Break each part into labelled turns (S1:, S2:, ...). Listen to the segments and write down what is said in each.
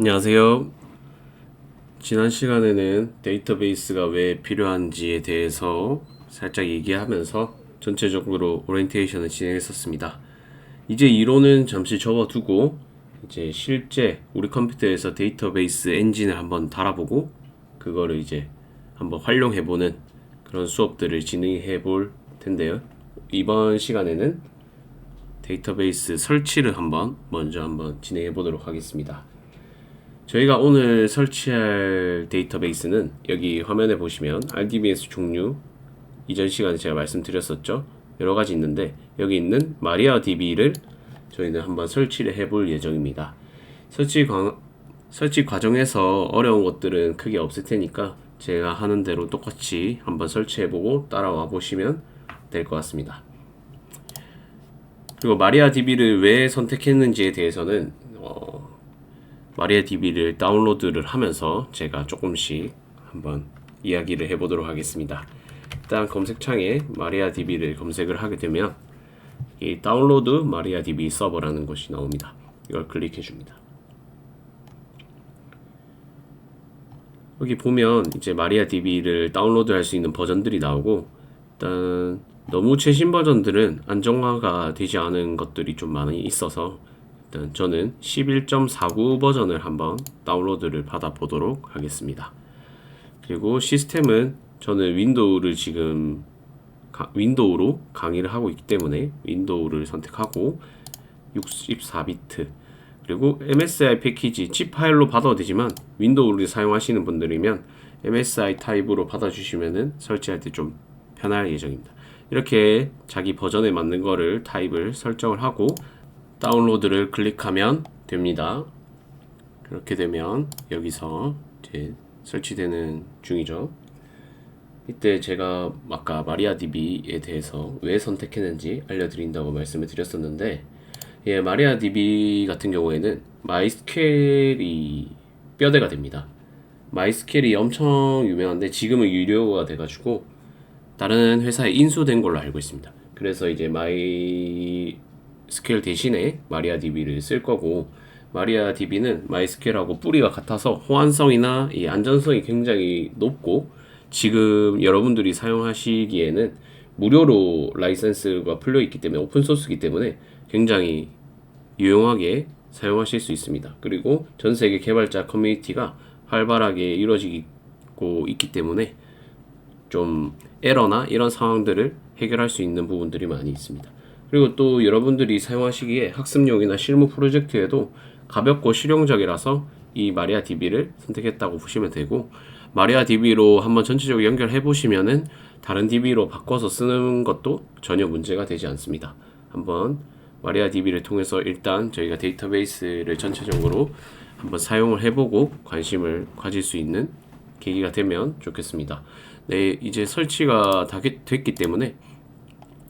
S1: 안녕하세요. 지난 시간에는 데이터베이스가 왜 필요한지에 대해서 살짝 얘기하면서 전체적으로 오리엔테이션을 진행했었습니다. 이제 이론은 잠시 접어두고 이제 실제 우리 컴퓨터에서 데이터베이스 엔진을 한번 달아보고 그거를 이제 한번 활용해보는 그런 수업들을 진행해 볼 텐데요. 이번 시간에는 데이터베이스 설치를 한번 먼저 한번 진행해 보도록 하겠습니다. 저희가 오늘 설치할 데이터베이스는 여기 화면에 보시면 RDBS 종류 이전 시간에 제가 말씀드렸었죠. 여러 가지 있는데 여기 있는 마리아DB를 저희는 한번 설치를 해볼 예정입니다. 설치 과, 설치 과정에서 어려운 것들은 크게 없을 테니까 제가 하는 대로 똑같이 한번 설치해보고 따라와 보시면 될 것 같습니다. 그리고 마리아DB를 왜 선택했는지에 대해서는 어, 마리아DB를 다운로드를 하면서 제가 조금씩 한번 이야기를 해보도록 하겠습니다. 일단 검색창에 마리아DB를 검색을 하게 되면 이 다운로드 마리아DB 서버라는 것이 나옵니다. 이걸 클릭해 줍니다. 여기 보면 이제 마리아DB를 다운로드 할 수 있는 버전들이 나오고 일단 너무 최신 버전들은 안정화가 되지 않은 것들이 좀 많이 있어서 일단 저는 11.49 버전을 한번 다운로드를 받아 보도록 하겠습니다. 그리고 시스템은 저는 윈도우를 지금 가, 윈도우로 강의를 하고 있기 때문에 윈도우를 선택하고 64비트 그리고 MSI 패키지 칩 파일로 받아도 되지만 윈도우를 사용하시는 분들이면 MSI 타입으로 받아주시면은 설치할 때 좀 편할 예정입니다. 이렇게 자기 버전에 맞는 거를 타입을 설정을 하고 다운로드를 클릭하면 됩니다. 그렇게 되면 여기서 이제 설치되는 중이죠. 이때 제가 아까 마리아DB에 대해서 왜 선택했는지 알려드린다고 말씀을 드렸었는데 예, 마리아DB 같은 경우에는 마이스퀘이 뼈대가 됩니다. 마이스퀘이 엄청 유명한데 지금은 유료가 돼가지고 다른 회사에 인수된 걸로 알고 있습니다. 그래서 이제 마이 스퀘일 대신에 마리아DB를 쓸 거고 마리아DB는 마이스퀘일하고 뿌리가 같아서 호환성이나 이 안전성이 굉장히 높고 지금 여러분들이 사용하시기에는 무료로 라이센스가 풀려 있기 때문에 오픈 소스이기 때문에 굉장히 유용하게 사용하실 수 있습니다. 그리고 전 세계 개발자 커뮤니티가 활발하게 이루어지고 있기 때문에 좀 에러나 이런 상황들을 해결할 수 있는 부분들이 많이 있습니다. 그리고 또 여러분들이 사용하시기에 학습용이나 실무 프로젝트에도 가볍고 실용적이라서 이 마리아 DB를 선택했다고 보시면 되고 마리아 DB로 한번 전체적으로 연결해 보시면은 다른 DB로 바꿔서 쓰는 것도 전혀 문제가 되지 않습니다. 한번 마리아 DB를 통해서 일단 저희가 데이터베이스를 전체적으로 한번 사용을 해보고 관심을 가질 수 있는 계기가 되면 좋겠습니다. 네, 이제 설치가 다 됐기 때문에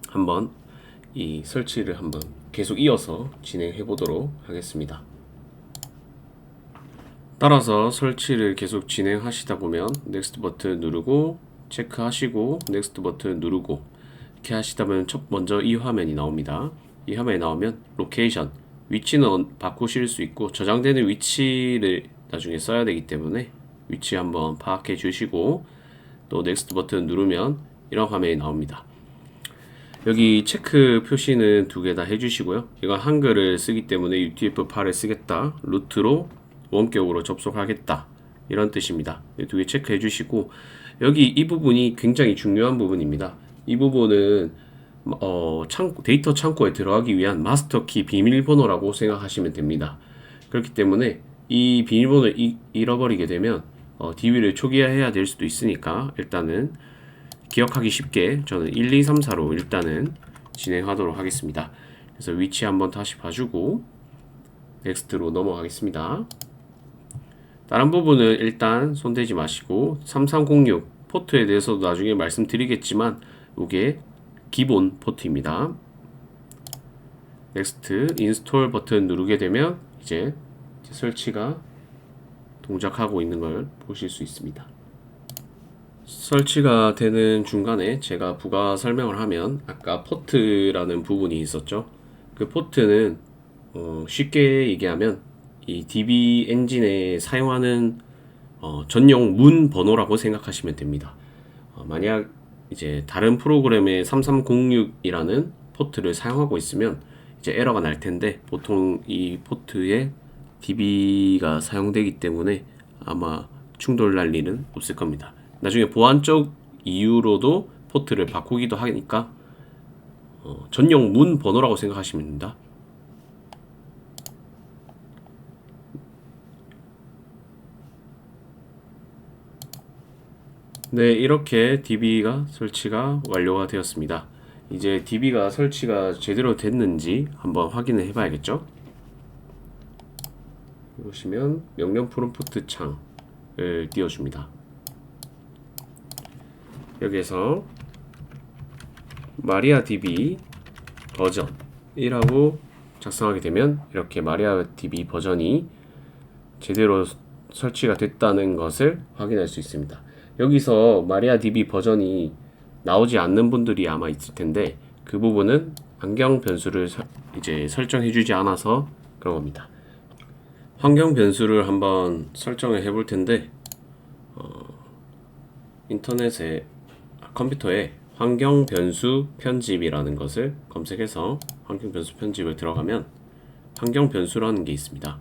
S1: 한번 이 설치를 한번 계속 이어서 진행해 보도록 하겠습니다. 따라서 설치를 계속 진행하시다 보면 넥스트 버튼 누르고 체크하시고 넥스트 버튼 누르고 이렇게 하시다 보면 첫 먼저 이 화면이 나옵니다. 이 화면이 나오면 로케이션 위치는 바꾸실 수 있고 저장되는 위치를 나중에 써야 되기 때문에 위치 한번 파악해 주시고 또 넥스트 버튼 누르면 이런 화면이 나옵니다. 여기 체크 표시는 두 개 다 해주시고요. 이건 한글을 쓰기 때문에 UTF-8을 쓰겠다. 루트로 원격으로 접속하겠다. 이런 뜻입니다. 두 개 체크해 주시고 여기 이 부분이 굉장히 중요한 부분입니다. 이 부분은 어, 창, 데이터 창고에 들어가기 위한 마스터키 비밀번호라고 생각하시면 됩니다. 그렇기 때문에 이 비밀번호를 잃어버리게 되면 어, DB를 초기화해야 될 수도 있으니까 일단은 기억하기 쉽게 저는 1, 2, 3, 4로 일단은 진행하도록 하겠습니다. 그래서 위치 한번 다시 봐주고 넥스트로 넘어가겠습니다. 다른 부분은 일단 손대지 마시고 3306 포트에 대해서도 나중에 말씀드리겠지만 이게 기본 포트입니다. 넥스트 인스톨 버튼 누르게 되면 이제 설치가 동작하고 있는 걸 보실 수 있습니다. 설치가 되는 중간에 제가 부가 설명을 하면 아까 포트라는 부분이 있었죠. 그 포트는 어 쉽게 얘기하면 이 DB 엔진에 사용하는 어, 전용 문 번호라고 생각하시면 됩니다. 어, 만약 이제 다른 프로그램의 3306이라는 포트를 사용하고 있으면 이제 에러가 날 텐데 보통 이 포트에 DB가 사용되기 때문에 아마 충돌 날 일은 없을 겁니다. 나중에 보안적 이유로도 포트를 바꾸기도 하니까 어, 전용 문 번호라고 생각하시면 됩니다. 네, 이렇게 DB가 설치가 완료가 되었습니다. 이제 DB가 설치가 제대로 됐는지 한번 확인을 해봐야겠죠? 보시면 명령 프롬프트 창을 띄워줍니다. 여기에서 마리아 DB 버전이라고 작성하게 되면 이렇게 마리아 DB 버전이 제대로 설치가 됐다는 것을 확인할 수 있습니다. 여기서 마리아 DB 버전이 나오지 않는 분들이 아마 있을 텐데 그 부분은 환경 변수를 서- 이제 설정해 주지 않아서 그런 겁니다. 환경 변수를 한번 설정을 해볼 텐데 어, 인터넷에 아, 컴퓨터에 환경 변수 편집이라는 것을 검색해서 환경 변수 편집을 들어가면 환경 변수라는 게 있습니다.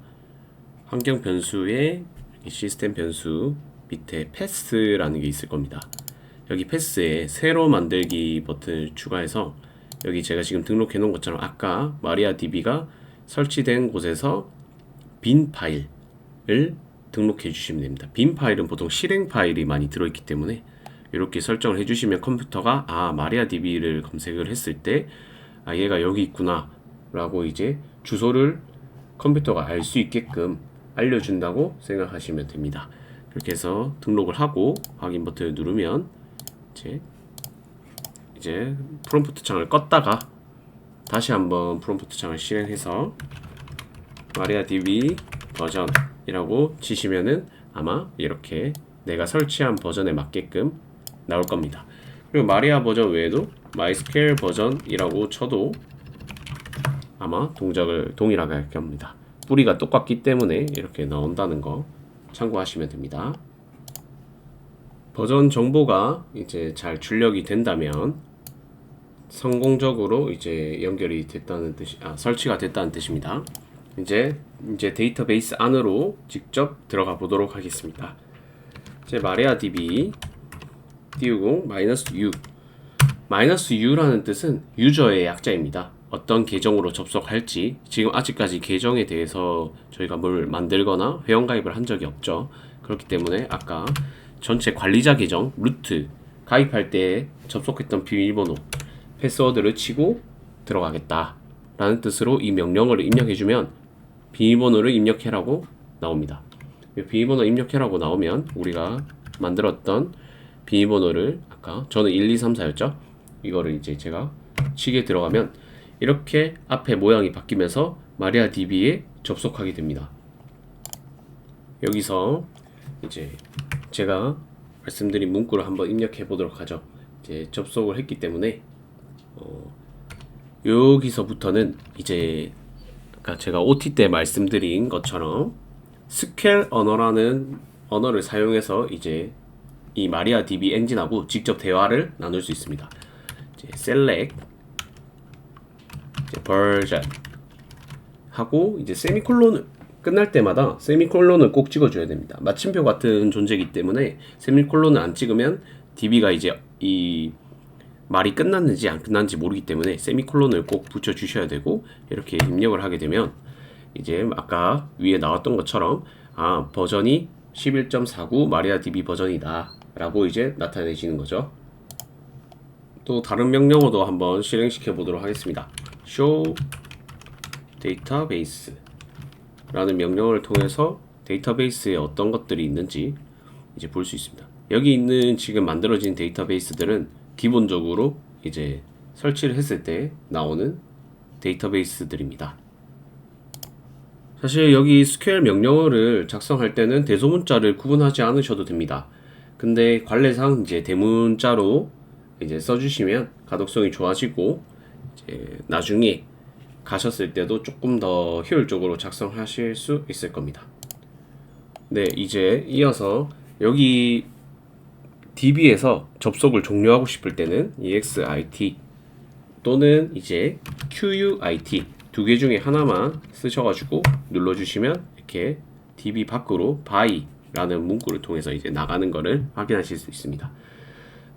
S1: 환경 변수에 이 시스템 변수 밑에 패스라는 게 있을 겁니다. 여기 패스에 새로 만들기 버튼을 추가해서 여기 제가 지금 등록해 놓은 것처럼 아까 마리아 DB가 설치된 곳에서 빈 파일을 등록해 주시면 됩니다. 빈 파일은 보통 실행 파일이 많이 들어있기 때문에 이렇게 설정을 해주시면 컴퓨터가 아 마리아 DB를 검색을 했을 때 아 얘가 여기 있구나 라고 이제 주소를 컴퓨터가 알 수 있게끔 알려준다고 생각하시면 됩니다. 그렇게 해서 등록을 하고 확인 버튼을 누르면 이제 이제 프롬프트 창을 껐다가 다시 한번 프롬프트 창을 실행해서 마리아 DB 버전이라고 치시면은 아마 이렇게 내가 설치한 버전에 맞게끔 나올 겁니다. 그리고 마리아 버전 외에도 마이스케일 버전이라고 쳐도 아마 동작을 동일하게 할 겁니다. 뿌리가 똑같기 때문에 이렇게 나온다는 거 참고하시면 됩니다. 버전 정보가 이제 잘 출력이 된다면 성공적으로 이제 연결이 됐다는 뜻이 아 설치가 됐다는 뜻입니다. 이제 이제 데이터베이스 안으로 직접 들어가 보도록 하겠습니다. 이제 마리아 DB 띄우고 마이너스 U 마이너스 U라는 뜻은 유저의 약자입니다. 어떤 계정으로 접속할지 지금 아직까지 계정에 대해서 저희가 뭘 만들거나 회원가입을 한 적이 없죠. 그렇기 때문에 아까 전체 관리자 계정 루트 가입할 때 접속했던 비밀번호 패스워드를 치고 들어가겠다 라는 뜻으로 이 명령어를 입력해주면 비밀번호를 입력해라고 나옵니다. 이 비밀번호 입력해라고 나오면 우리가 만들었던 비밀번호를 아까 저는 1, 2, 3, 4였죠? 이거를 이제 제가 치게 들어가면 이렇게 앞에 모양이 바뀌면서 마리아 DB에 접속하게 됩니다. 여기서 이제 제가 말씀드린 문구를 한번 입력해 보도록 하죠. 이제 접속을 했기 때문에 어, 여기서부터는 이제 아까 제가 OT 때 말씀드린 것처럼 스퀘어 언어라는 언어를 사용해서 이제 이 마리아 DB 엔진하고 직접 대화를 나눌 수 있습니다. 이제 select version 하고 이제 세미콜론을 끝날 때마다 세미콜론을 꼭 찍어줘야 됩니다. 마침표 같은 존재이기 때문에 세미콜론을 안 찍으면 DB가 이제 이 말이 끝났는지 안 끝났는지 모르기 때문에 세미콜론을 꼭 붙여 주셔야 되고 이렇게 입력을 하게 되면 이제 아까 위에 나왔던 것처럼 아 버전이 11.49 마리아 DB 버전이다 라고 이제 나타내시는 거죠 또 다른 명령어도 한번 실행시켜 보도록 하겠습니다 show database 라는 명령어를 통해서 데이터베이스에 어떤 것들이 있는지 이제 볼 수 있습니다. 여기 있는 지금 만들어진 데이터베이스들은 기본적으로 이제 설치를 했을 때 나오는 데이터베이스들입니다. 사실 여기 SQL 명령어를 작성할 때는 대소문자를 구분하지 않으셔도 됩니다. 근데 관례상 이제 대문자로 이제 써주시면 가독성이 좋아지고 이제 나중에 가셨을 때도 조금 더 효율적으로 작성하실 수 있을 겁니다. 네, 이제 이어서 여기 DB에서 접속을 종료하고 싶을 때는 EXIT 또는 이제 QUIT 두 개 중에 하나만 쓰셔가지고 눌러주시면 이렇게 DB 밖으로 by 라는 문구를 통해서 이제 나가는 거를 확인하실 수 있습니다.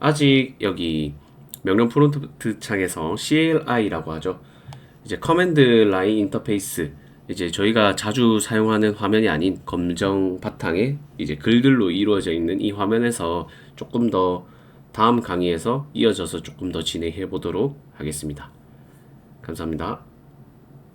S1: 아직 여기 명령 프론트 창에서 CLI라고 하죠. 이제 커맨드 라인 인터페이스 이제 저희가 자주 사용하는 화면이 아닌 검정 바탕에 이제 글들로 이루어져 있는 이 화면에서 조금 더 다음 강의에서 이어져서 조금 더 진행해 보도록 하겠습니다. 감사합니다.